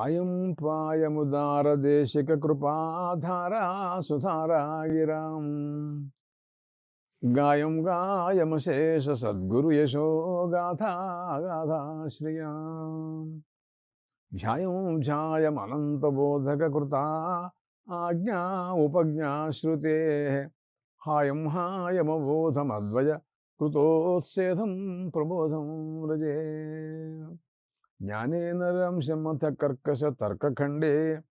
పాయం పాయముదారదేశిక కృపాధారా సుధారా గిరాం గాయం గాయమశేష సద్గురు యశో గాథా గాథా ధ్యాయం ధ్యాయమనంతబోధక కృతా ఆజ్ఞా ఉపజ్ఞాశ్రుతే హాయం హాయమబోధమద్వయ కృతోత్సేధం ప్రబోధం వ్రజే. జ్ఞానేన కర్కశ తర్కఖండే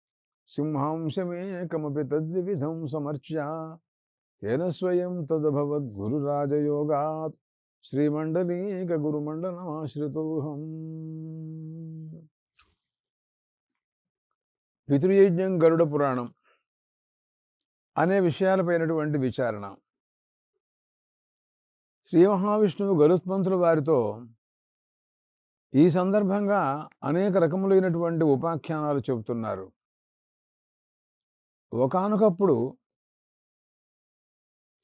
సింహాంశమేకమపి తద్వివిధం సమర్చ్య తేన స్వయం తదభవద్గురురాజయోగాత్ శ్రీమండలీక గురుమండలమాశ్రితోహం పితృయజ్ఞం గరుడ పురాణం అనే విషయాలపైనటువంటి విచారణ. శ్రీ మహావిష్ణువు గరుత్మంతుల వారితో ఈ సందర్భంగా అనేక రకములైనటువంటి ఉపాఖ్యానాలు చెబుతున్నారు. ఒకానొకప్పుడు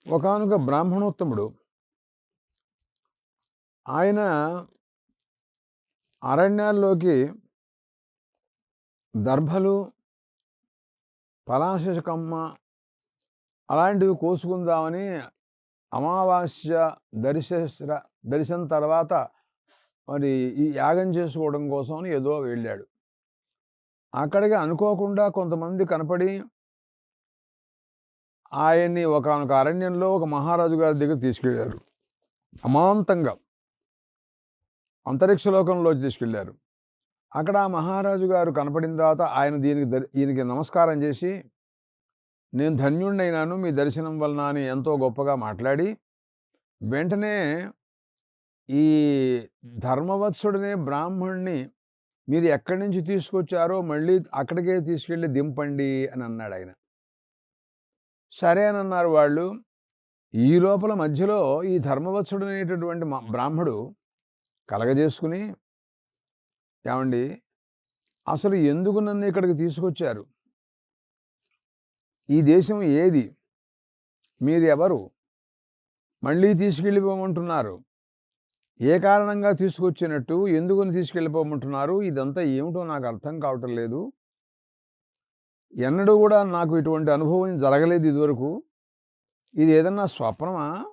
ఒకనొక బ్రాహ్మణోత్తముడు ఆయన అరణ్యాల్లోకి దర్భలు పలాశకమ్మ అలాంటివి కోసుకుందామని అమావాస్య దర్శ దర్శనం తర్వాత మరి ఈ యాగం చేసుకోవడం కోసం ఏదో వెళ్ళాడు. అక్కడికి అనుకోకుండా కొంతమంది కనపడి ఆయన్ని ఒకనొక అరణ్యంలో ఒక మహారాజు గారి దగ్గర తీసుకెళ్ళారు. అమాంతంగా. అంతరిక్ష లోకంలో తీసుకెళ్ళారు. అక్కడ ఆ మహారాజు గారు కనపడిన తర్వాత ఆయన దీనికి దీనికి ఈయనకి నమస్కారం చేసి నేను ధన్యుణ్ణైనాను మీ దర్శనం వలన అని ఎంతో గొప్పగా మాట్లాడి వెంటనే ఈ ధర్మవత్సుడనే బ్రాహ్మణ్ణి మీరు ఎక్కడి నుంచి తీసుకొచ్చారో మళ్ళీ అక్కడికే తీసుకెళ్ళి దింపండి అని అన్నాడు ఆయన సరే అని అన్నారు వాళ్ళు. ఈ లోపల మధ్యలో ఈ ధర్మవత్సుడు అనేటటువంటి బ్రాహ్మడు కలగజేసుకుని ఏమండి అసలు ఎందుకు నన్ను ఇక్కడికి తీసుకొచ్చారు? ఈ దేశం ఏది? మీరు ఎవరు? మళ్ళీ తీసుకెళ్ళిపోమంటున్నారు. ఏ కారణంగా తీసుకొచ్చినట్టు ఎందుకుని తీసుకెళ్ళిపోమంటున్నారు? ఇదంతా ఏమిటో నాకు అర్థం కావటం లేదు. ఎన్నడూ కూడా నాకు ఇటువంటి అనుభవం జరగలేదు ఇదివరకు. ఇది ఏదన్నా స్వప్నమా?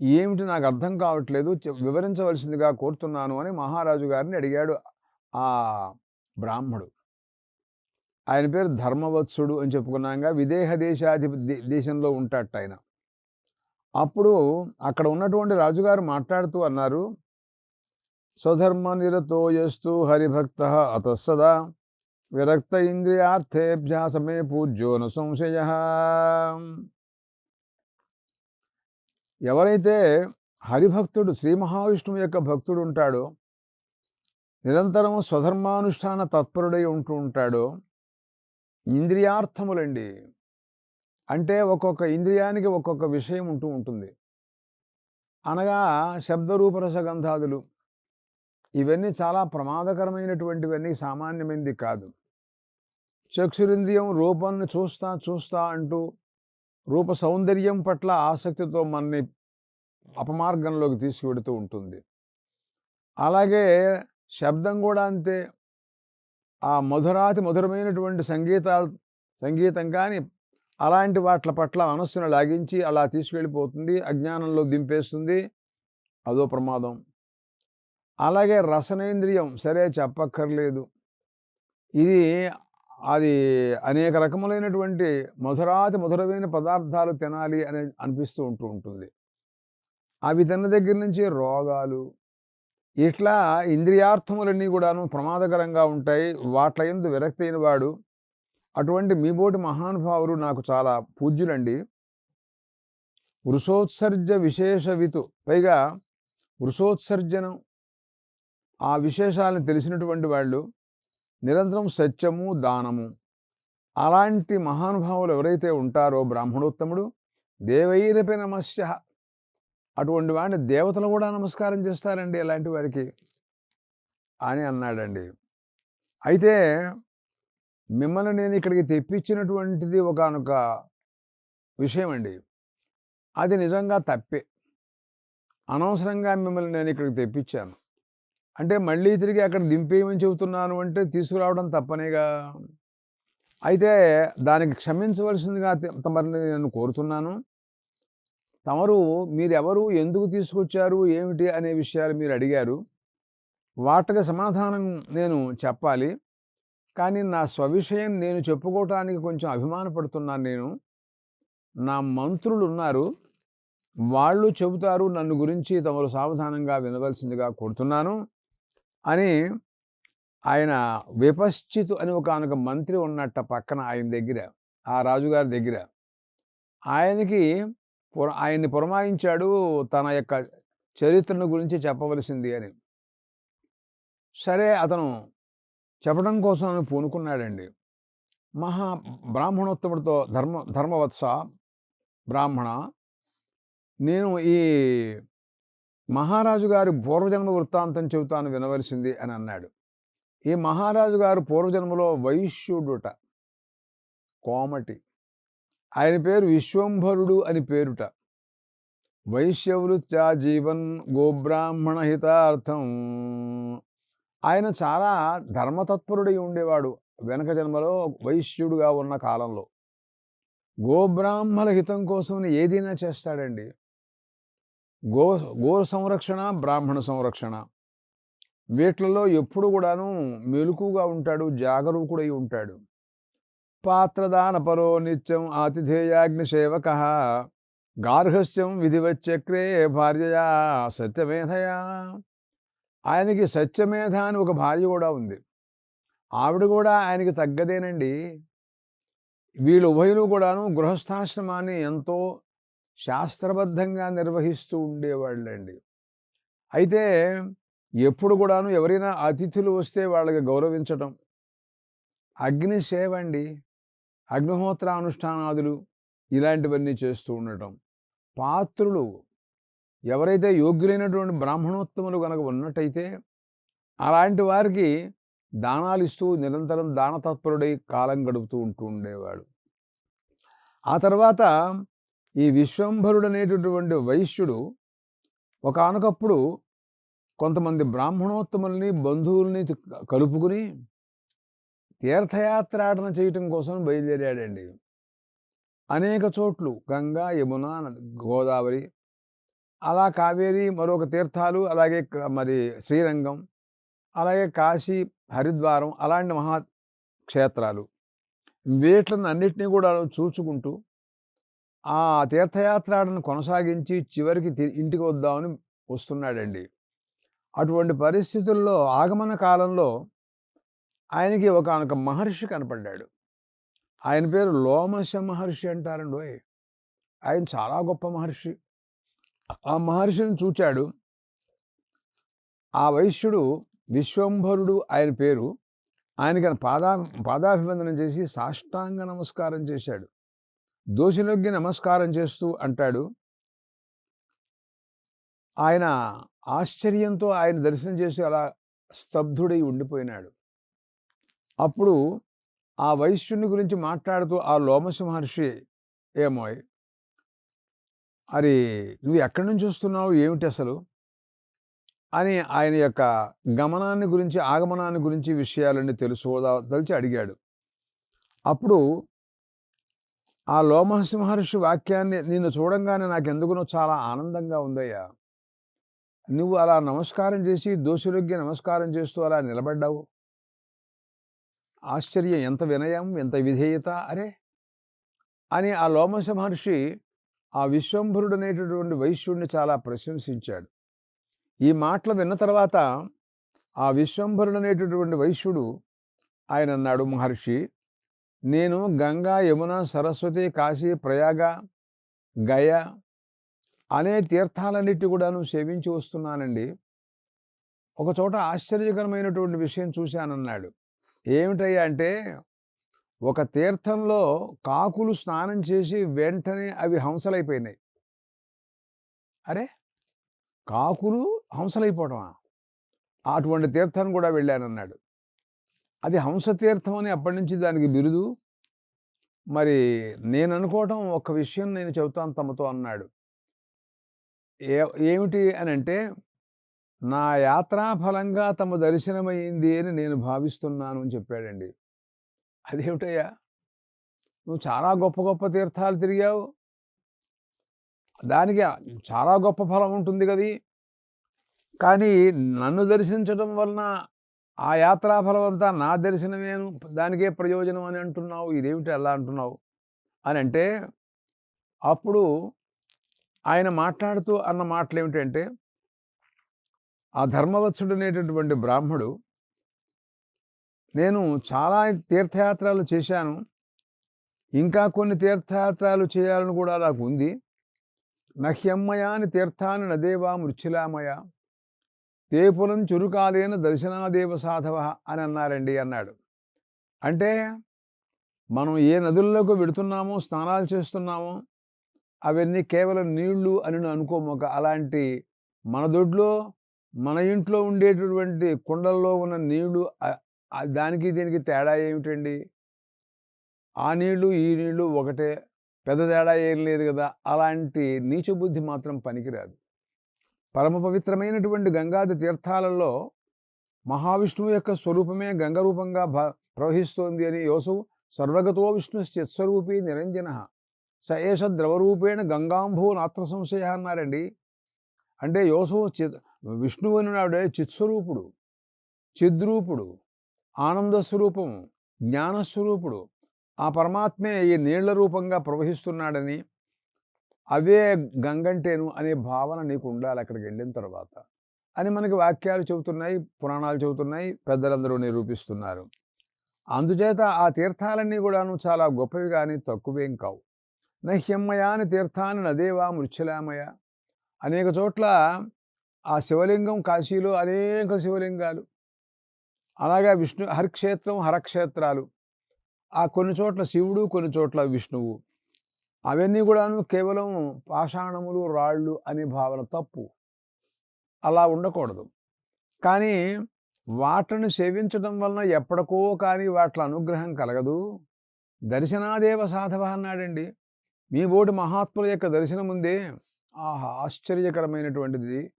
ఏమిటి నాకు అర్థం కావట్లేదు. వివరించవలసిందిగా కోరుతున్నాను అని మహారాజు గారిని అడిగాడు ఆ బ్రాహ్మడు. ఆయన పేరు ధర్మవత్సుడు అని చెప్పుకున్నాగా విదేహ దేశాధిప దేశంలో ఉంటాట ఆయన. అప్పుడు అక్కడ ఉన్నటువంటి రాజుగారు మాట్లాడుతూ అన్నారు స్వధర్మ నిరతో యస్తు హరిభక్త అతస్సదా విరక్త ఇంద్రియార్థేభ్య సమే పూజ్యో సంశయ. ఎవరైతే హరిభక్తుడు శ్రీ మహావిష్ణువు యొక్క భక్తుడు ఉంటాడో నిరంతరం స్వధర్మానుష్ఠాన తత్పరుడై ఉంటూ ఉంటాడో ఇంద్రియార్థములండి. అంటే ఒక్కొక్క ఇంద్రియానికి ఒక్కొక్క విషయం ఉంటూ ఉంటుంది. అనగా శబ్దరూపరసగంధాదులు. ఇవన్నీ చాలా ప్రమాదకరమైనటువంటివన్నీ సామాన్యమైనది కాదు. చక్షురింద్రియం రూపాన్ని చూస్తా చూస్తా అంటూ రూప సౌందర్యం పట్ల ఆసక్తితో మనని అపమార్గంలోకి తీసుకువెడుతూ ఉంటుంది. అలాగే శబ్దం కూడా అంతే. ఆ మధురాతి మధురమైనటువంటి సంగీత సంగీతం కానీ అలాంటి వాట్ల పట్ల మనస్సును లాగించి అలా తీసుకెళ్ళిపోతుంది అజ్ఞానంలో దింపేస్తుంది. అదో ప్రమాదం. అలాగే రసనేంద్రియం సరే చెప్పక్కర్లేదు. ఇది అది అనేక రకములైనటువంటి మధురాతి మధురమైన పదార్థాలు తినాలి అని అనిపిస్తూ ఉంటూ ఉంటుంది. అవి తిన్న దగ్గర నుంచి రోగాలు ఇట్లా ఇంద్రియార్థములన్నీ కూడాను ప్రమాదకరంగా ఉంటాయి. వాట్ల ఎందు విరక్తి అయిన వాడు అటువంటి మీబోటి మహానుభావులు నాకు చాలా పూజ్యులండి. వృషోత్సర్జ విశేషవితు పైగా వృషోత్సర్జనం ఆ విశేషాలను తెలిసినటువంటి వాళ్ళు నిరంతరం సత్యము దానము. అలాంటి మహానుభావులు ఎవరైతే ఉంటారో బ్రాహ్మణోత్తముడు దేవైరపి నమస్య. అటువంటి వాడిని దేవతలు కూడా నమస్కారం చేస్తారండి అలాంటి వారికి అని అన్నాడండి. అయితే మిమ్మల్ని నేను ఇక్కడికి తెప్పించినటువంటిది ఒకనొక విషయం అండి అది నిజంగా తప్పే. అనవసరంగా మిమ్మల్ని నేను ఇక్కడికి తెప్పించాను. అంటే మళ్ళీ తిరిగి అక్కడ దింపేయమని చెబుతున్నాను అంటే తీసుకురావడం తప్పనేగా? అయితే దానికి క్షమించవలసిందిగా త- తమరిని నేను కోరుతున్నాను. తమరు మీరెవరు ఎందుకు తీసుకొచ్చారు ఏమిటి అనే విషయాలు మీరు అడిగారు. వాటికి సమాధానం నేను చెప్పాలి. కానీ నా స్వవిషయం నేను చెప్పుకోవటానికి కొంచెం అభిమానపడుతున్నాను నేను. నా మంత్రులు ఉన్నారు వాళ్ళు చెబుతారు నన్ను గురించి తమరు సావధానంగా వినవలసిందిగా కోరుతున్నాను అని ఆయన విపశ్చితు అని ఒక అనొక మంత్రి ఉన్నట్ట పక్కన ఆయన దగ్గర ఆ రాజుగారి దగ్గర. ఆయనకి పుర ఆయన్ని పురమాయించాడు తన యొక్క చరిత్రను గురించి చెప్పవలసింది అని. సరే అతను చెప్పడం కోసం అని పూనుకున్నాడండి. మహా బ్రాహ్మణోత్తముడితో ధర్మ ధర్మవత్స బ్రాహ్మణ. నేను ఈ మహారాజు గారి పూర్వజన్మ వృత్తాంతం చెబుతాను వినవలసింది అని అన్నాడు. ఈ మహారాజు గారు పూర్వజన్మలో వైశ్యుడుట కోమటి. ఆయన పేరు విశ్వంభరుడు అని పేరుట. వైశ్యవృత్యా జీవన్ గోబ్రాహ్మణ హితార్థం. ఆయన చాలా ధర్మతత్పరుడై ఉండేవాడు వెనక జన్మలో వైశ్యుడుగా ఉన్న కాలంలో. గోబ్రాహ్మణ హితం కోసం ఏదైనా చేస్తాడండి. గో గో సంరక్షణ బ్రాహ్మణ సంరక్షణ. వీటిలలో ఎప్పుడు కూడాను మెలుకుగా ఉంటాడు జాగరూకుడై ఉంటాడు. పాత్రదాన పరో నిత్యం ఆతిథేయాగ్ని సేవక గార్హస్యం విధివచ్చక్రే భార్యయా సత్యమేధయా. ఆయనకి సత్యమేధ అని ఒక భార్య కూడా ఉంది. ఆవిడ కూడా ఆయనకి తగ్గదేనండి. వీళ్ళు ఉభయులు కూడాను గృహస్థాశ్రమాన్ని ఎంతో శాస్త్రబద్ధంగా నిర్వహిస్తూ ఉండేవాళ్ళండి. అయితే ఎప్పుడు కూడాను ఎవరైనా అతిథులు వస్తే వాళ్ళకి గౌరవించటం అగ్ని సేవ అండి. అగ్నిహోత్ర అనుష్ఠానాదులు ఇలాంటివన్నీ చేస్తూ ఉండటం. పాత్రులు ఎవరైతే యోగ్యులైనటువంటి బ్రాహ్మణోత్తములు కనుక ఉన్నట్టయితే అలాంటి వారికి దానాలు ఇస్తూ నిరంతరం దానతత్పరుడై కాలం గడుపుతూ ఉంటూ ఉండేవాడు. ఆ తర్వాత ఈ విశ్వంభరుడు అనేటటువంటి వైశ్యుడు ఒకనకప్పుడు కొంతమంది బ్రాహ్మణోత్తముల్ని బంధువుల్ని కలుపుకుని తీర్థయాత్రాటన చేయటం కోసం బయలుదేరాడండి. అనేక చోట్లు గంగా యమున నది- గోదావరి అలా కావేరి మరొక తీర్థాలు అలాగే మరి శ్రీరంగం అలాగే కాశీ హరిద్వారం అలాంటి మహా క్షేత్రాలు. వీటిని అన్నిటినీ కూడా చూచుకుంటూ ఆ తీర్థయాత్రను కొనసాగించి చివరికి తి- ఇంటికి వద్దామని వస్తున్నాడండి. అటువంటి పరిస్థితుల్లో ఆగమన కాలంలో ఆయనకి ఒక మహర్షి కనపడ్డాడు. ఆయన పేరు లోమశ మహర్షి అంటారండి ఓయ్. ఆయన చాలా గొప్ప మహర్షి. ఆ మహర్షిని చూచాడు. ఆ వైశ్యుడు విశ్వంభరుడు ఆయన పేరు. ఆయనకి పాదా పాదాభివందనం చేసి సాష్టాంగ నమస్కారం చేశాడు. దోషిలోకి నమస్కారం చేస్తూ అంటాడు. ఆయన ఆశ్చర్యంతో ఆయన దర్శనం చేసి అలా స్తబ్ధుడై ఉండిపోయినాడు. అప్పుడు ఆ వైశ్యుని గురించి మాట్లాడుతూ ఆ లోమశ మహర్షి ఏమోయ్ మరి నువ్వు ఎక్కడి నుంచి వస్తున్నావు ఏమిటి అసలు? అని ఆయన యొక్క గమనాన్ని గురించి ఆగమనాన్ని గురించి విషయాలన్నీ తెలుసుకోదా తలిచి అడిగాడు. అప్పుడు ఆ లోమహర్షి మహర్షి వాక్యాన్ని నిన్ను చూడంగానే నాకు ఎందుకునో చాలా ఆనందంగా ఉందయ్యా. నువ్వు అలా నమస్కారం చేసి దోషులకి నమస్కారం చేస్తూ అలా నిలబడ్డావు? ఆశ్చర్యం ఎంత వినయం ఎంత విధేయత అరే! అని ఆ లోమశ మహర్షి ఆ విశ్వంభరుడు అనేటటువంటి వైశ్యుడిని చాలా ప్రశంసించాడు. ఈ మాటలు విన్న తర్వాత ఆ విశ్వంభరుడు అనేటటువంటి వైశ్యుడు ఆయన అన్నాడు మహర్షి నేను గంగా యమున సరస్వతి కాశీ ప్రయాగ గయ అనే తీర్థాలన్నిటి కూడాను సేవించి వస్తున్నానండి. ఒకచోట ఆశ్చర్యకరమైనటువంటి విషయం చూశానన్నాడు. ఏమిటయ్యా అంటే ఒక తీర్థంలో కాకులు స్నానం చేసి వెంటనే అవి హంసలైపోయినాయి. అరే! కాకులు హంసలైపోవటమా? అటువంటి తీర్థాన్ని కూడా వెళ్ళానన్నాడు. అది హంస తీర్థం అని అప్పటి నుంచి దానికి బిరుదు. మరి నేను అనుకోవటం ఒక విషయం నేను చెబుతాను తమతో అన్నాడు. ఏ ఏమిటి అని అంటే నా యాత్రా ఫలంగా తమ దర్శనమైంది అని నేను భావిస్తున్నాను అని చెప్పాడండి. అదేమిటయ్యా? నువ్వు చాలా గొప్ప గొప్ప తీర్థాలు తిరిగావు. దానికి చాలా గొప్ప ఫలం ఉంటుంది కదీ కానీ నన్ను దర్శించడం వలన ఆ యాత్రాఫలం అంతా నా దర్శనమేను. దానికే ప్రయోజనం అని అంటున్నావు. ఇదేమిటి ఎలా అంటున్నావు? అని అంటే అప్పుడు ఆయన మాట్లాడుతూ అన్న మాటలు ఏమిటంటే ఆ ధర్మవత్సుడు అనేటటువంటి బ్రాహ్మడు నేను చాలా తీర్థయాత్రలు చేశాను. ఇంకా కొన్ని తీర్థయాత్రలు చేయాలని కూడా నాకు ఉంది. నహ్యమ్మయాని తీర్థాన్ని నదేవా మృచ్యులామయ తేపులం చురుకాలైన దర్శనాదేవ సాధవ అని అన్నారండి అన్నాడు. అంటే మనం ఏ నదుల్లోకి వెడుతున్నామో స్నానాలు చేస్తున్నామో అవన్నీ కేవలం నీళ్ళు అని అనుకోమొక అలాంటి మన దొడ్లో మన ఇంట్లో ఉండేటటువంటి కుండల్లో ఉన్న నీళ్ళు దానికి దీనికి తేడా ఏమిటండి? ఆ నీళ్ళు ఈ నీళ్ళు ఒకటే. పెద్ద తేడా ఏం లేదు కదా! అలాంటి నీచ బుద్ధి మాత్రం పనికిరాదు. పరమ పవిత్రమైనటువంటి గంగాది తీర్థాలలో మహావిష్ణువు యొక్క స్వరూపమే గంగ రూపంగా ప్రవహిస్తోంది అని యోసవు సర్వగతో విష్ణు చిత్స్వరూపి నిరంజన. స ఏష ద్రవరూపేణ గంగాంభూ నాత్ర సంశయ అన్నారండి. అంటే యోసవు చిత్ విష్ణువు అని నాడే చిత్స్వరూపుడు. చిద్రూపుడు. ఆనంద స్వరూపము జ్ఞానస్వరూపుడు. ఆ పరమాత్మే ఈ నీళ్ళ రూపంగా ప్రవహిస్తున్నాడని అవే గంగంటేను అనే భావన నీకు ఉండాలి అక్కడికి వెళ్ళిన తర్వాత అని మనకి వాక్యాలు చెబుతున్నాయి పురాణాలు చెబుతున్నాయి పెద్దలందరూ నిరూపిస్తున్నారు. అందుచేత ఆ తీర్థాలన్నీ కూడాను చాలా గొప్పవి కానీ తక్కువేం కావు. నహ్యమ్మయాని తీర్థాన్ని నదేవా మృచ్ఛలామయ. అనేక చోట్ల ఆ శివలింగం కాశీలో అనేక శివలింగాలు. అలాగే విష్ణు హరిక్షేత్రం హరక్షేత్రాలు. ఆ కొన్ని చోట్ల శివుడు కొన్ని చోట్ల విష్ణువు. అవన్నీ కూడాను కేవలం పాషాణములు రాళ్ళు అనే భావన తప్పు. అలా ఉండకూడదు. కానీ వాటిని సేవించడం వలన ఎప్పటికో కానీ వాటి అనుగ్రహం కలగదు. దర్శనాదేవ సాధవ అన్నాడండి. మీ బోటి మహాత్ముల యొక్క దర్శనం ఉందే ఆహా ఆశ్చర్యకరమైనటువంటిది.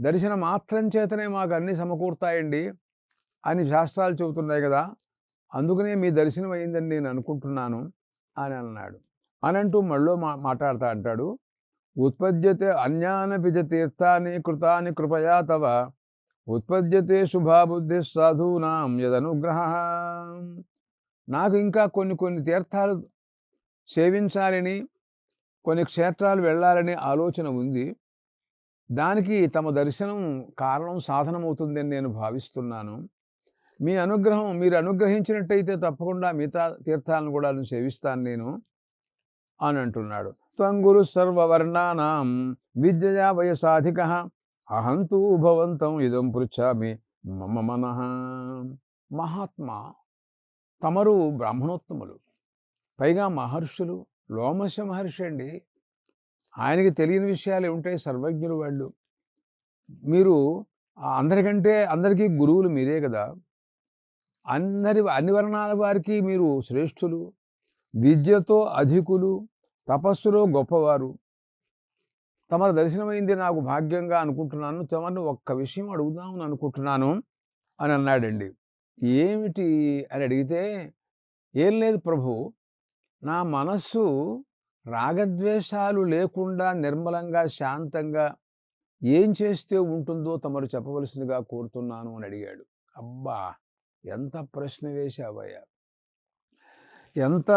దర్శన మాత్రం చేతనే మాకు అన్నీ సమకూర్తాయండి. అని శాస్త్రాలు చెబుతున్నాయి కదా అందుకనే మీ దర్శనం అయిందని నేను అనుకుంటున్నాను అని అన్నాడు. అనంటూ మళ్ళీ మా మాట్లాడుతా అంటాడు. ఉత్పద్యతే అన్యానపిజ తీర్థాన్ని కృతాని కృపయా తవ ఉత్పద్యతే శుభాబుద్ధి సాధూనాం యదనుగ్రహ. నాకు ఇంకా కొన్ని కొన్ని తీర్థాలు సేవించాలని కొన్ని క్షేత్రాలు వెళ్ళాలని ఆలోచన ఉంది. దానికి తమ దర్శనం కారణం సాధనమవుతుందని నేను భావిస్తున్నాను. మీ అనుగ్రహం మీరు అనుగ్రహించినట్టయితే తప్పకుండా మిగతా తీర్థాలను కూడా సేవిస్తాను నేను అని అంటున్నాడు. త్వంగురు సర్వవర్ణానాం విద్యయా వయసాధిక అహంతూ భవంతం ఇదం పృచ్ఛామి మమ మన. మహాత్మా తమరు బ్రాహ్మణోత్తములు పైగా మహర్షులు లోమశ మహర్షి అండి. ఆయనకి తెలియని విషయాలు ఉంటాయి సర్వజ్ఞులు వాళ్ళు. మీరు అందరికంటే అందరికీ గురువులు మీరే కదా. అందరి అన్ని వర్ణాల వారికి మీరు శ్రేష్ఠులు విద్యతో అధికులు తపస్సులో గొప్పవారు. తమరు దర్శనమైంది నాకు భాగ్యంగా అనుకుంటున్నాను. తమను ఒక్క విషయం అడుగుదామని అనుకుంటున్నాను అని అన్నాడండి. ఏమిటి అని అడిగితే ఏం లేదు ప్రభు నా మనస్సు రాగద్వేషాలు లేకుండా నిర్మలంగా శాంతంగా ఏం చేస్తే ఉంటుందో తమరు చెప్పవలసిందిగా కోరుతున్నాను అని అడిగాడు. అబ్బా! ఎంత ప్రశ్న వేశావయ్యా? ఎంత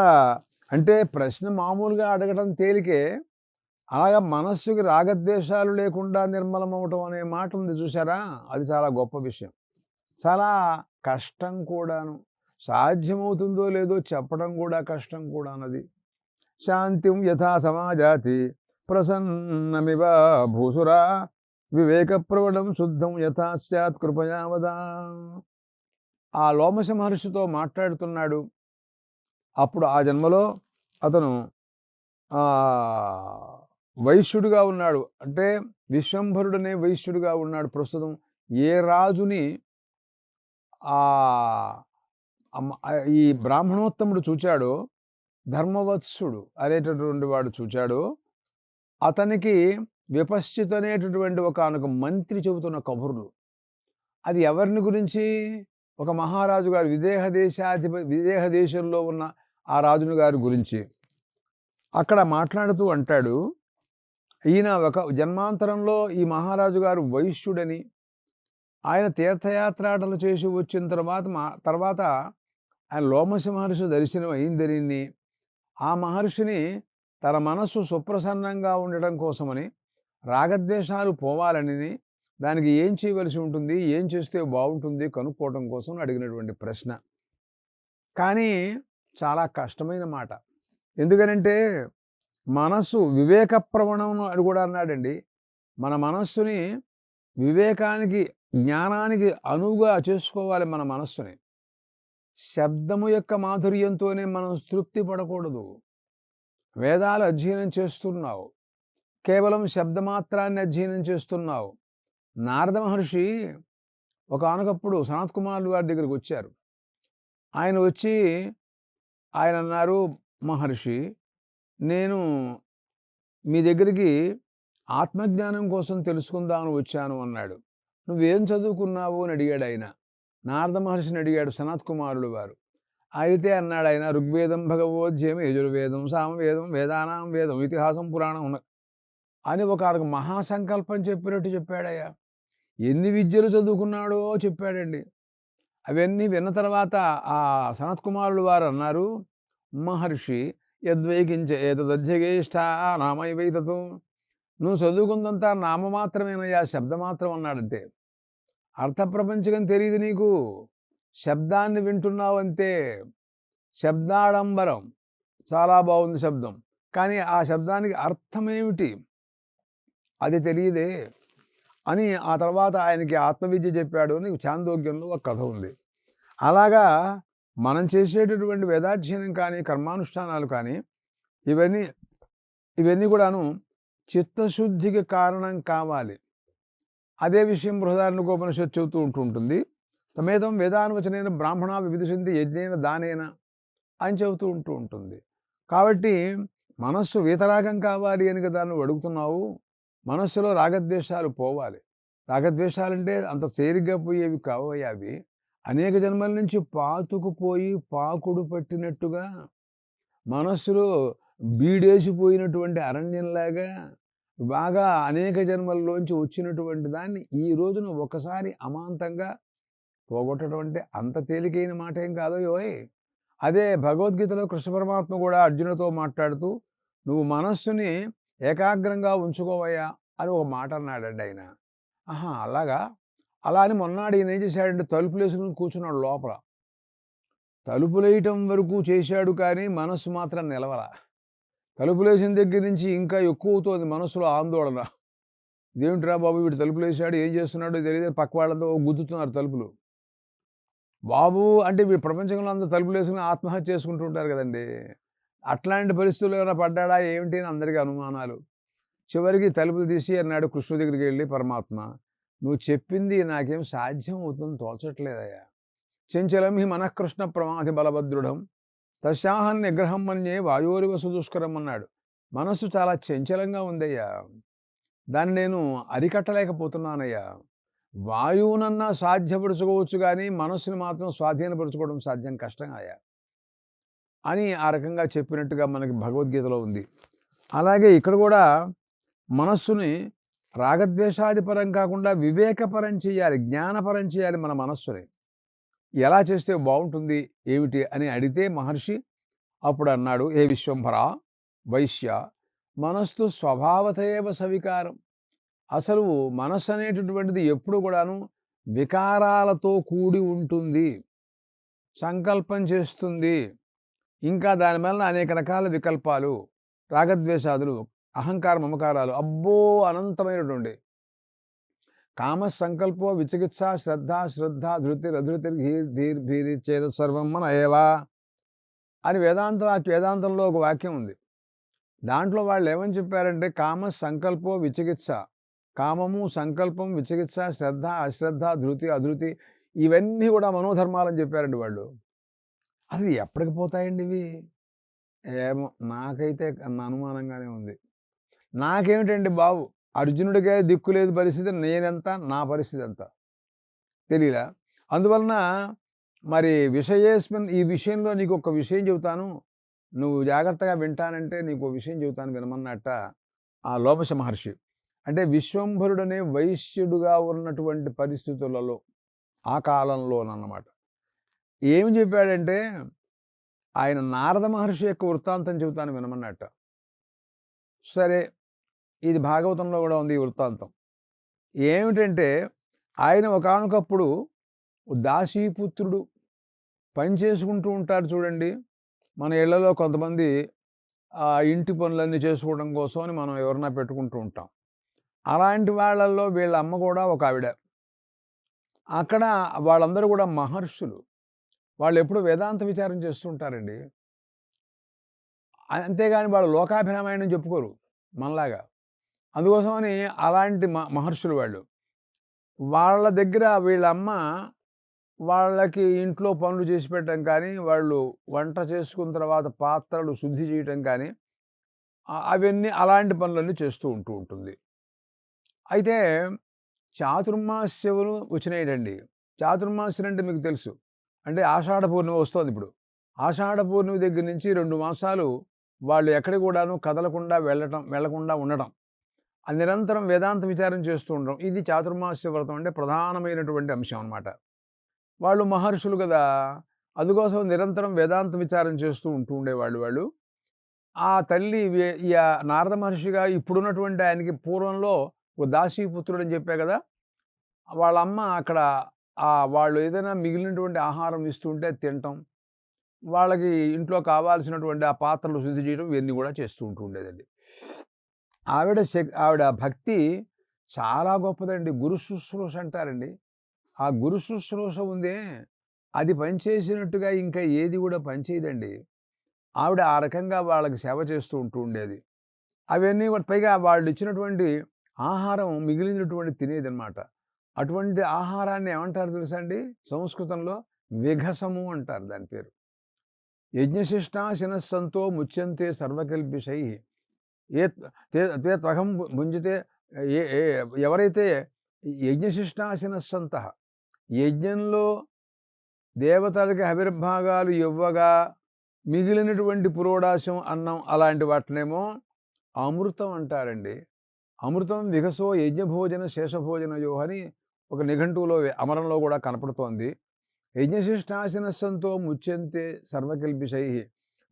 అంటే ప్రశ్న మామూలుగా అడగడం తేలికే అలాగా మనస్సుకి రాగద్వేషాలు లేకుండా నిర్మలం అవటం అనే మాట ఉంది చూసారా అది చాలా గొప్ప విషయం. చాలా కష్టం కూడాను. సాధ్యమవుతుందో లేదో చెప్పడం కూడా కష్టం కూడానది. శాంతిం యథా సమాజాతి ప్రసన్నమివ భూసురా. వివేక ప్రవణం శుద్ధం యథాశ్చాత్ కృపయావదా. ఆ లోమశ మహర్షితో మాట్లాడుతున్నాడు. అప్పుడు ఆ జన్మలో అతను వైశ్యుడిగా ఉన్నాడు. అంటే విశ్వంభరుడనే వైశ్యుడిగా ఉన్నాడు ప్రస్తుతం. ఏ రాజుని ఈ బ్రాహ్మణోత్తముడు చూచాడో ధర్మవత్సుడు అనేటటువంటి వాడు చూచాడో అతనికి విపశ్చిత్ అనేటటువంటి ఒక మంత్రి చెబుతున్న కబుర్లు. అది ఎవరిని గురించి? ఒక మహారాజు గారు విదేహ దేశాధిపతి విదేహ దేశంలో ఉన్న ఆ రాజుని గారి గురించి. అక్కడ మాట్లాడుతూ అంటాడు ఈయన ఒక జన్మాంతరంలో ఈ మహారాజు గారు వైశ్యుడని. ఆయన తీర్థయాత్రాటలు చేసి వచ్చిన తర్వాత మా తర్వాత ఆయన లోమసి మహర్షి దర్శనం అయిందని ఆ మహర్షిని తన మనస్సు సుప్రసన్నంగా ఉండటం కోసమని రాగద్వేషాలు పోవాలని దానికి ఏం చేయవలసి ఉంటుంది? ఏం చేస్తే బాగుంటుంది? కనుక్కోవటం కోసం అడిగినటువంటి ప్రశ్న. కానీ చాలా కష్టమైన మాట. ఎందుకనంటే మనస్సు వివేక ప్రవణం అని కూడా అన్నాడండి. మన మనస్సుని వివేకానికి జ్ఞానానికి అనువుగా చేసుకోవాలి మన మనస్సుని. శబ్దము యొక్క మాధుర్యంతోనే మనం తృప్తి పడకూడదు. వేదాలు అధ్యయనం చేస్తున్నావు. కేవలం శబ్దమాత్రాన్ని అధ్యయనం చేస్తున్నావు. నారద మహర్షి ఒక ఆనకప్పుడు సనత్ కుమార్ వారి దగ్గరికి వచ్చారు. ఆయన వచ్చి ఆయన అన్నారు మహర్షి నేను మీ దగ్గరికి ఆత్మజ్ఞానం కోసం తెలుసుకుందామని వచ్చాను అన్నాడు. నువ్వేం చదువుకున్నావు? అని అడిగాడు ఆయన. నారద మహర్షిని అడిగాడు సనత్ కుమారుడు వారు. అయితే అన్నాడు ఆయన ఋగ్వేదం భగవోద్యమ యజుర్వేదం సామవేదం వేదానాం వేదం ఇతిహాసం పురాణం ఉన్న అని ఒక మహాసంకల్పం చెప్పినట్టు చెప్పాడయ్యా. ఎన్ని విద్యలు చదువుకున్నాడో చెప్పాడండి. అవన్నీ విన్న తర్వాత ఆ సనత్ కుమారుడు వారు అన్నారు మహర్షి యద్వైకించ ఏతదధ్యగేష్ట నామైవైతతో. నువ్వు చదువుకుందంతా నామ మాత్రమేనయ్యా శబ్ద మాత్రం అన్నాడంతే. అర్థప్రపంచకం తెలియదు నీకు. శబ్దాన్ని వింటున్నావు అంతే. శబ్దాడంబరం. చాలా బాగుంది శబ్దం. కానీ ఆ శబ్దానికి అర్థమేమిటి? అది తెలియదే. అని ఆ తర్వాత ఆయనకి ఆత్మవిద్య చెప్పాడు అని చాందోగ్యంలో ఒక కథ ఉంది. అలాగా మనం చేసేటటువంటి వేదాధ్యయనం కానీ కర్మానుష్ఠానాలు కానీ ఇవన్నీ ఇవన్నీ కూడాను చిత్తశుద్ధికి కారణం కావాలి. అదే విషయం బృహదారణకోపనిషత్తు చెబుతూ ఉంటూ ఉంటుంది. తమేదం వేదానువచనైన బ్రాహ్మణ వివిధసింది యజ్ఞైన దానైన అని చెబుతూ ఉంటూ ఉంటుంది. కాబట్టి మనస్సు వీతరాగం కావాలి అని కదా నువ్వు అడుగుతున్నావు? మనస్సులో రాగద్వేషాలు పోవాలి. రాగద్వేషాలంటే అంత తేలిగ్గా పోయేవి కావయ్యా అవి. అనేక జన్మల నుంచి పాతుకుపోయి పాకుడు పట్టినట్టుగా మనస్సులో బీడేసిపోయినటువంటి అరణ్యంలాగా బాగా అనేక జన్మల్లోంచి వచ్చినటువంటి దాన్ని ఈ రోజున ఒకసారి అమాంతంగా పోగొట్టడం అంటే అంత తేలికైన మాట ఏం కాదో యోయ్ అదే భగవద్గీతలో కృష్ణ పరమాత్మ కూడా అర్జునతో మాట్లాడుతూ నువ్వు మనస్సుని ఏకాగ్రంగా ఉంచుకోవయ్యా అని ఒక మాట అన్నాడండి ఆయన. ఆహా! అలాగా? అలా అని మొన్నాడు ఈయన ఏం చేశాడంటే తలుపులు వేసుకుని కూర్చున్నాడు లోపల. తలుపులేయటం వరకు చేశాడు కానీ మనస్సు మాత్రం నిలవల. తలుపులేసిన దగ్గర నుంచి ఇంకా ఎక్కువ అవుతుంది మనసులో ఆందోళన. ఇదేమిట్రా బాబు వీడు తలుపులు వేసాడు ఏం చేస్తున్నాడో తెలియదు పక్క వాళ్ళతో గుద్దుతున్నారు తలుపులు. బాబు అంటే వీడు ప్రపంచంలో అందరూ తలుపులు వేసుకుని ఆత్మహత్య చేసుకుంటూ ఉంటారు కదండి. అట్లాంటి పరిస్థితులు ఏమైనా పడ్డాడా? ఏమిటి అని అందరికీ అనుమానాలు. చివరికి తలుపులు తీసి అన్నాడు కృష్ణుడి దగ్గరికి వెళ్ళి పరమాత్మ నువ్వు చెప్పింది నాకేం సాధ్యం అవుతుంది తోచట్లేదయ్యా చంచలం హి మనఃకృష్ణ ప్రమాధి బలభద్రుడం తస్యాహన్ నిగ్రహం మన్యే వాయువరివసు దుష్కరం అన్నాడు. మనస్సు చాలా చంచలంగా ఉందయ్యా. దాన్ని నేను అరికట్టలేకపోతున్నానయ్యా. వాయువునన్నా సాధ్యపరుచుకోవచ్చు కానీ మనస్సుని మాత్రం స్వాధీనపరుచుకోవడం సాధ్యం కష్టం అయ్యా. అని ఆ రకంగా చెప్పినట్టుగా మనకి భగవద్గీతలో ఉంది. అలాగే ఇక్కడ కూడా మనస్సుని రాగద్వేషాదిపరం కాకుండా వివేకపరం చేయాలి జ్ఞానపరం చేయాలి మన మనస్సుని. ఎలా చేస్తే బాగుంటుంది ఏమిటి అని అడిగితే మహర్షి అప్పుడు అన్నాడు ఏ విశ్వంభర వైశ్య మనస్సు స్వభావతేవ సవికారం. అసలు మనస్సు అనేటటువంటిది ఎప్పుడు కూడాను వికారాలతో కూడి ఉంటుంది సంకల్పం చేస్తుంది ఇంకా దాని వలన అనేక రకాల వికల్పాలు రాగద్వేషాదులు అహంకార మమకారాలు అబ్బో! అనంతమైనటువంటి. కామ సంకల్పో విచికిత్స శ్రద్ధ శ్రద్ధ ధృతి రధృతి ధీర్ ధీర్ భీరి చేద సర్వం మన ఏవా అని వేదాంత వాక్య వేదాంతంలో ఒక వాక్యం ఉంది. దాంట్లో వాళ్ళు ఏమని చెప్పారంటే కామ సంకల్పో విచికిత్స కామము సంకల్పం విచికిత్స శ్రద్ధ అశ్రద్ధ ధృతి అధృతి ఇవన్నీ కూడా మనోధర్మాలని చెప్పారండి వాళ్ళు. అసలు ఎప్పటికి పోతాయండి ఇవి? ఏమో నాకైతే అనుమానంగానే ఉంది. నాకేమిటండి బాబు? అర్జునుడికే దిక్కు లేదు పరిస్థితి నేనెంత? నా పరిస్థితి ఎంత? తెలియలా అందువలన మరి విషయేస్మిన్ ఈ విషయంలో నీకు ఒక విషయం చెబుతాను. నువ్వు జాగ్రత్తగా వింటానంటే నీకు ఒక విషయం చెబుతాను వినమన్నట్ట ఆ లోపశ మహర్షి. అంటే విశ్వంభరుడనే వైశ్యుడుగా ఉన్నటువంటి పరిస్థితులలో ఆ కాలంలోనన్నమాట. ఏమి చెప్పాడంటే ఆయన నారద మహర్షి యొక్క వృత్తాంతం చెబుతాను వినమన్నట్ట. సరే ఇది భాగవతంలో కూడా ఉంది ఈ వృత్తాంతం. ఏమిటంటే ఆయన ఒకనొకప్పుడు దాసీపుత్రుడు పని చేసుకుంటూ ఉంటారు చూడండి. మన ఇళ్ళలో కొంతమంది ఆ ఇంటి పనులన్నీ చేసుకోవడం కోసం అని మనం ఎవరన్నా పెట్టుకుంటూ ఉంటాం. అలాంటి వాళ్ళల్లో వీళ్ళ అమ్మ కూడా ఒక ఆవిడ. అక్కడ వాళ్ళందరూ కూడా మహర్షులు. వాళ్ళు ఎప్పుడు వేదాంత విచారం చేస్తుంటారండి. అంతేగాని వాళ్ళు లోకాభిరామాయణం చెప్పుకోరు మనలాగా. అందుకోసమని అలాంటి మ మహర్షులు వాళ్ళు. వాళ్ళ దగ్గర వీళ్ళమ్మ వాళ్ళకి ఇంట్లో పనులు చేసి పెట్టడం కానీ వాళ్ళు వంట చేసుకున్న తర్వాత పాత్రలు శుద్ధి చేయటం కానీ అవన్నీ అలాంటి పనులన్నీ చేస్తూ ఉంటూ ఉంటుంది. అయితే చాతుర్మాస్యములు వచ్చినాయండి చాతుర్మాస్యం అంటే మీకు తెలుసు. అంటే ఆషాఢ పూర్ణిమ వస్తుంది ఇప్పుడు. ఆషాఢ పూర్ణిమ దగ్గర నుంచి రెండు మాసాలు వాళ్ళు ఎక్కడ కూడాను కదలకుండా వెళ్ళటం వెళ్ళకుండా ఉండటం. ఆ నిరంతరం వేదాంత విచారం చేస్తూ ఉండడం ఇది చాతుర్మాస్య వ్రతం అంటే ప్రధానమైనటువంటి అంశం అన్నమాట. వాళ్ళు మహర్షులు కదా అందుకోసం నిరంతరం వేదాంత విచారం చేస్తూ ఉంటూ ఉండేవాళ్ళు వాళ్ళు. ఆ తల్లి ఈ నారద మహర్షిగా ఇప్పుడున్నటువంటి ఆయనకి పూర్వంలో ఒక దాసీపుత్రుడు అని చెప్పా కదా వాళ్ళ అమ్మ అక్కడ వాళ్ళు ఏదైనా మిగిలినటువంటి ఆహారం ఇస్తుంటే తినటం వాళ్ళకి ఇంట్లో కావాల్సినటువంటి ఆ పాత్రలు శుద్ధి చేయడం ఇవన్నీ కూడా చేస్తూ ఉంటూ ఉండేదండి. ఆవిడ శక్ ఆవిడ భక్తి చాలా గొప్పదండి. గురు శుశ్రూష అంటారండి. ఆ గురు శుశ్రూష ఉందే అది పనిచేసినట్టుగా ఇంకా ఏది కూడా పనిచేయదండి ఆవిడ ఆ రకంగా వాళ్ళకి సేవ చేస్తూ ఉంటూ ఉండేది. అవన్నీ పైగా వాళ్ళు ఇచ్చినటువంటి ఆహారం మిగిలినటువంటి తినేది అనమాట అటువంటి ఆహారాన్ని ఏమంటారు తెలుసా అండి సంస్కృతంలో విఘసము అంటారు దాని పేరు. యజ్ఞశిష్టా శినస్సంతో ముచ్యంతే సర్వకల్పిషై. ఏ తే తే త్వహం ముంజితే ఏ ఎవరైతే యజ్ఞశిష్టాశినస్సంత యజ్ఞంలో దేవతలకి ఆవిర్భాగాలు ఇవ్వగా మిగిలినటువంటి పురోడాశం అన్నం అలాంటి వాటినేమో అమృతం అంటారండి. అమృతం వికసో యజ్ఞభోజన శేషభోజన అని ఒక నిఘంటువులో అమరంలో కూడా కనపడుతోంది. యజ్ఞశిష్టాశినస్సంతో ముచ్యంతే సర్వకల్పిషై.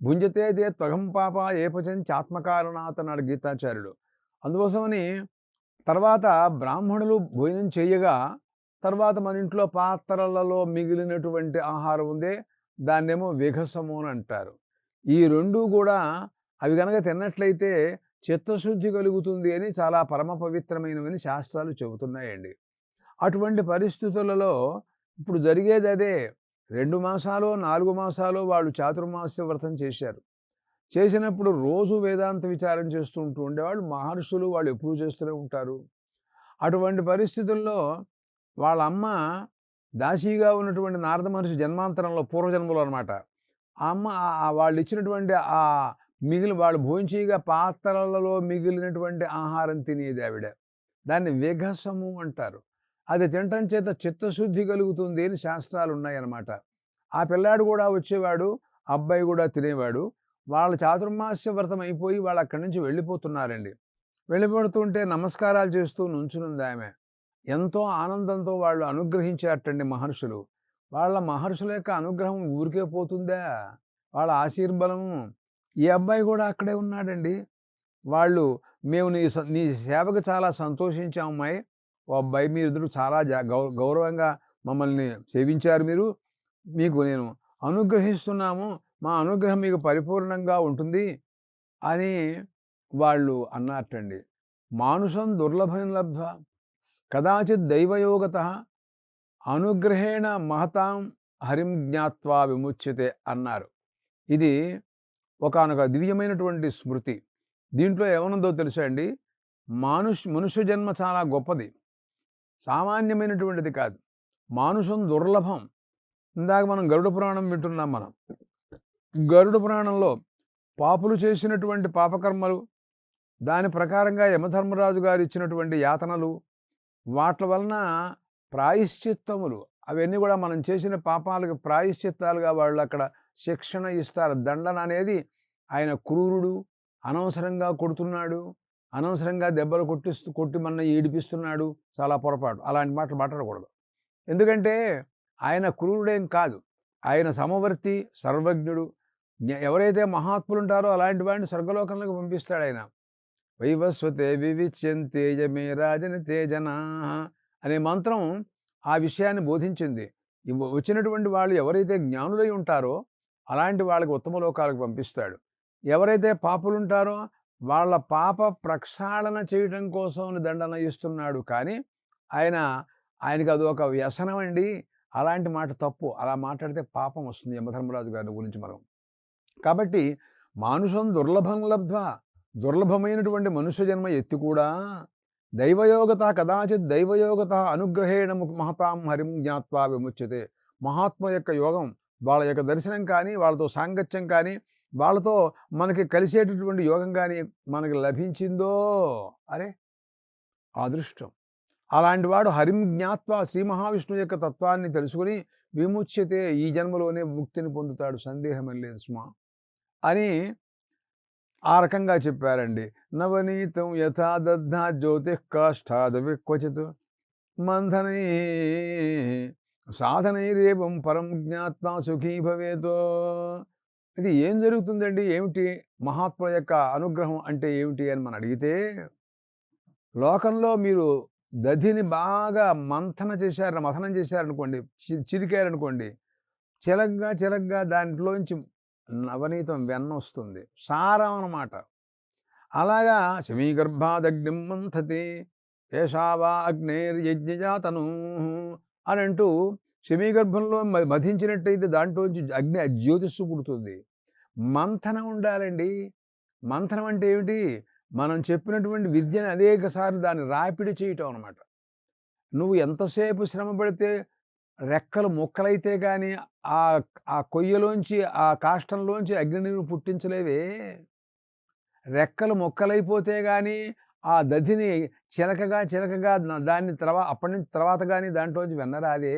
భుంజతే తే త్వగం పాప ఏపచంచాత్మకారణాత్ అన్నాడు గీతాచార్యుడు. అందుకోసమని తర్వాత బ్రాహ్మణులు భోజనం చేయగా తర్వాత మన ఇంట్లో పాత్రలలో మిగిలినటువంటి ఆహారం ఉందే దాన్నేమో విఘసము అని అంటారు. ఈ రెండు కూడా అవి కనుక తిన్నట్లయితే చిత్తశుద్ధి కలుగుతుంది అని చాలా పరమ పవిత్రమైనవని శాస్త్రాలు చెబుతున్నాయండి. అటువంటి పరిస్థితులలో ఇప్పుడు జరిగేది అదే. రెండు మాసాలు నాలుగు మాసాలు వాళ్ళు చాతుర్మాస్య వ్రతం చేశారు. చేసినప్పుడు రోజు వేదాంత విచారం చేస్తూ ఉంటూ ఉండేవాళ్ళు. మహర్షులు వాళ్ళు ఎప్పుడు చేస్తూనే ఉంటారు. అటువంటి పరిస్థితుల్లో వాళ్ళ అమ్మ దాసీగా ఉన్నటువంటి నారద మహర్షి జన్మాంతరంలో పూర్వజన్మలో అనమాట ఆ అమ్మ వాళ్ళు ఇచ్చినటువంటి ఆ మిగిలి వాళ్ళు భోంచీగా పాత్రలలో మిగిలినటువంటి ఆహారం తినేది ఆవిడ. దాన్ని విఘసము అంటారు. అది తినటం చేత చిత్తశుద్ధి కలుగుతుంది అని శాస్త్రాలు ఉన్నాయన్నమాట ఆ పిల్లాడు కూడా వచ్చేవాడు అబ్బాయి కూడా తినేవాడు. వాళ్ళ చాతుర్మాస్య వ్రతం అయిపోయి వాళ్ళు అక్కడి నుంచి వెళ్ళిపోతున్నారండి. వెళ్ళిపోతుంటే నమస్కారాలు చేస్తూ నుంచునుంది ఆమె. ఎంతో ఆనందంతో వాళ్ళు అనుగ్రహించారటండి మహర్షులు. వాళ్ళ మహర్షుల యొక్క అనుగ్రహం ఊరికే పోతుందా? వాళ్ళ ఆశీర్బలము. ఈ అబ్బాయి కూడా అక్కడే ఉన్నాడండి. వాళ్ళు మేము నీ స- నీ సేవకు చాలా సంతోషించాం అమ్మాయి. అబ్బాయి మీరిద్దరు చాలా జా గౌ- గౌరవంగా మమ్మల్ని సేవించారు మీరు. మీకు నేను అనుగ్రహిస్తున్నాము. మా అనుగ్రహం మీకు పరిపూర్ణంగా ఉంటుంది అని వాళ్ళు అన్నట్టండి మానుషం దుర్లభం లబ్ధ. కదాచిత్ దైవయోగత అనుగ్రహేణ మహతాం హరిం జ్ఞాత్వా విముచ్యతే అన్నారు. ఇది ఒకానొక దివ్యమైనటువంటి స్మృతి. దీంట్లో ఏమన్నదో తెలుసా అండి? మానుష్ మనుష్య జన్మ చాలా గొప్పది. సామాన్యమైనటువంటిది కాదు. మానుషం దుర్లభం. ఇందాక మనం గరుడ పురాణం వింటున్నాం మనం. గరుడ పురాణంలో పాపులు చేసినటువంటి పాపకర్మలు దాని ప్రకారంగా యమధర్మరాజు గారు ఇచ్చినటువంటి యాతనలు వాటి వలన ప్రాయశ్చిత్తములు అవన్నీ కూడా మనం చేసిన పాపాలకు ప్రాయశ్చిత్తాలుగా వాళ్ళు అక్కడ శిక్షణ ఇస్తారు. దండన అనేది ఆయన క్రూరుడు అనవసరంగా కొడుతున్నాడు. అనవసరంగా దెబ్బలు కొట్టిస్తూ కొట్టి మన ఏడిపిస్తున్నాడు చాలా పొరపాటు. అలాంటి మాటలు మాట్లాడకూడదు. ఎందుకంటే ఆయన క్రూరుడేం కాదు. ఆయన సమవర్తి సర్వజ్ఞుడు. ఎవరైతే మహాత్ములు ఉంటారో అలాంటి వాడిని స్వర్గలోకంలోకి పంపిస్తాడు ఆయన వైవస్వతే వివిచ్యంతే తేజమే రాజని తేజనా అనే మంత్రం ఆ విషయాన్ని బోధించింది. వచ్చినటువంటి వాళ్ళు ఎవరైతే జ్ఞానులై ఉంటారో అలాంటి వాళ్ళకి ఉత్తమ లోకాలకు పంపిస్తాడు. ఎవరైతే పాపులుంటారో వాళ్ళ పాప ప్రక్షాళన చేయటం కోసం దండన ఇస్తున్నాడు. కానీ ఆయన ఆయనకి అది ఒక వ్యసనం అండి అలాంటి మాట తప్పు. అలా మాట్లాడితే పాపం వస్తుంది యమధర్మరాజు గారి గురించి మనం. కాబట్టి మానుషం దుర్లభం లబ్ధ్వా. దుర్లభమైనటువంటి మనుష్య జన్మ ఎత్తి కూడా దైవయోగత కదాచిత్ దైవయోగత అనుగ్రహేణ మహతాం హరిం జ్ఞాత్వా విముచ్యతే. మహాత్మ యొక్క యోగం వాళ్ళ యొక్క దర్శనం కానీ వాళ్ళతో సాంగత్యం కానీ వాళ్ళతో మనకి కలిసేటటువంటి యోగం కానీ మనకి లభించిందో? అరే! అదృష్టం. అలాంటి వాడు హరిం జ్ఞాత్వ శ్రీ మహావిష్ణు యొక్క తత్వాన్ని తెలుసుకుని విముచ్యతే ఈ జన్మలోనే ముక్తిని పొందుతాడు. సందేహం లేదు సుమా. అని ఆ రకంగా చెప్పారండి. నవనీతం యథా దగ్ధ జ్యోతి కాష్టాదవి క్వచిత్ మంధనే సాధనైరేవం పరం జ్ఞాత్వా సుఖీ భవేతో ఇది ఏం జరుగుతుందండి? ఏమిటి? మహాత్ముల యొక్క అనుగ్రహం అంటే ఏమిటి అని మనం అడిగితే లోకంలో మీరు దధిని బాగా మంథన చేశారు మథనం చేశారనుకోండి చి- చిరికారనుకోండి చిలగ్గా చిలగ్గా దాంట్లోంచి నవనీతం వెన్న వస్తుంది సారం అన్నమాట. అలాగా శమీగర్భాదగ్నిం మంథతి ఏషావా అగ్నేర్యజ్ఞజాతను అని అంటూ శమీగర్భంలో మ- దాంట్లోంచి అగ్ని జ్యోతిస్సు పుడుతుంది. మంథనం ఉండాలండి. మంథనం అంటే ఏమిటి? మనం చెప్పినటువంటి విద్యను అనేకసార్లు దాన్ని రాపిడి చేయటం అనమాట నువ్వు ఎంతసేపు శ్రమ పడితే రెక్కలు మొక్కలైతే కానీ ఆ ఆ కొయ్యలోంచి ఆ కాష్టంలోంచి అగ్నిని పుట్టించలేవే. రెక్కలు మొక్కలైపోతే కానీ ఆ దధిని చిలకగా చిలకగా దాన్ని తర్వాత అప్పటి నుంచి తర్వాత కానీ దాంట్లోంచి వెన్నరాదే.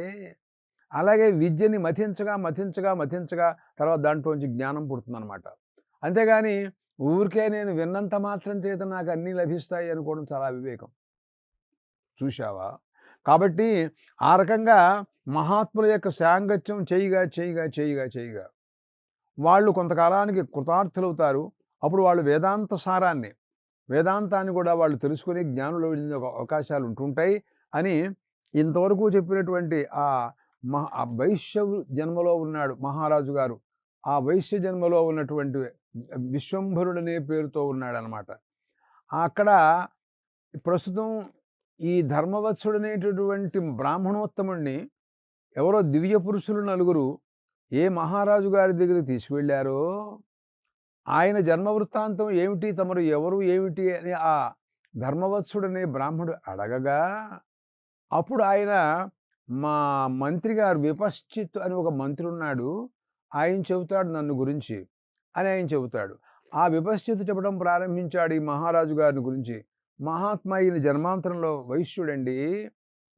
అలాగే విద్యని మతించగా మతించగా మతించగా తర్వాత దాంట్లోంచి జ్ఞానం పుడుతుందన్నమాట. అంతేగాని ఊరికే నేను విన్నంత మాత్రం చేత నాకు అన్నీ లభిస్తాయి అనుకోవడం చాలా వివేకం. చూశావా? కాబట్టి ఆ రకంగా మహాత్ముల యొక్క సాంగత్యం చేయిగా చేయిగా చేయిగా చేయిగా. వాళ్ళు కొంతకాలానికి కృతార్థులవుతారు. అప్పుడు వాళ్ళు వేదాంత సారాన్ని వేదాంతాన్ని కూడా వాళ్ళు తెలుసుకునే జ్ఞానంలో ఒక అవకాశాలు ఉంటుంటాయి అని ఇంతవరకు చెప్పినటువంటి ఆ మహా ఆ వైశ్య జన్మలో ఉన్నాడు మహారాజు గారు. ఆ వైశ్య జన్మలో ఉన్నటువంటి విశ్వంభరుడనే పేరుతో ఉన్నాడు అనమాట అక్కడ ప్రస్తుతం ఈ ధర్మవత్సుడనేటటువంటి బ్రాహ్మణోత్తముణ్ణి ఎవరో దివ్య పురుషులు నలుగురు ఏ మహారాజు గారి దగ్గరికి తీసుకువెళ్ళారో ఆయన జన్మ వృత్తాంతం ఏమిటి? తమరు ఎవరు ఏమిటి? అని ఆ ధర్మవత్సుడనే బ్రాహ్మడు అడగగా అప్పుడు ఆయన మా మంత్రి గారు విపశ్చిత్ అని ఒక మంత్రి ఉన్నాడు. ఆయన చెబుతాడు నన్ను గురించి. అని ఆయన చెబుతాడు. ఆ విపశ్చిత్ చెప్పడం ప్రారంభించాడు ఈ మహారాజు గారిని గురించి. మహాత్మా ఈయన జన్మాంతరంలో వైశ్యుడండి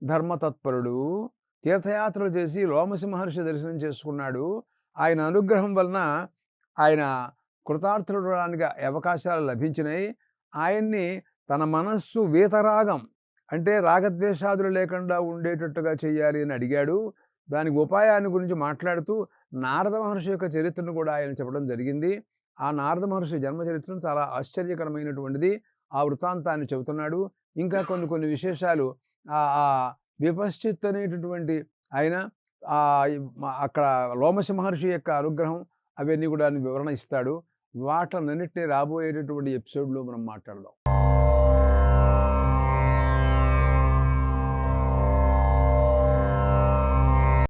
ధర్మతత్పరుడు తీర్థయాత్రలు చేసి లోమసి మహర్షి దర్శనం చేసుకున్నాడు. ఆయన అనుగ్రహం వలన ఆయన కృతార్థుడడానికి అవకాశాలు లభించినాయి. ఆయన్ని తన మనస్సు వీతరాగం అంటే రాగద్వేషాదులు లేకుండా ఉండేటట్టుగా చేయాలి అని అడిగాడు. దానికి ఉపాయాన్ని గురించి మాట్లాడుతూ నారద మహర్షి యొక్క చరిత్రను కూడా ఆయన చెప్పడం జరిగింది. ఆ నారద మహర్షి జన్మ చరిత్రను చాలా ఆశ్చర్యకరమైనటువంటిది. ఆ వృత్తాంతాన్ని చెబుతున్నాడు. ఇంకా కొన్ని కొన్ని విశేషాలు. ఆ విపశ్చిత్ అనేటటువంటి ఆయన ఆ అక్కడ లోమసి మహర్షి యొక్క అనుగ్రహం అవన్నీ కూడా వివరణ ఇస్తాడు. వాటినన్నిటినీ రాబోయేటటువంటి ఎపిసోడ్లో మనం మాట్లాడదాం.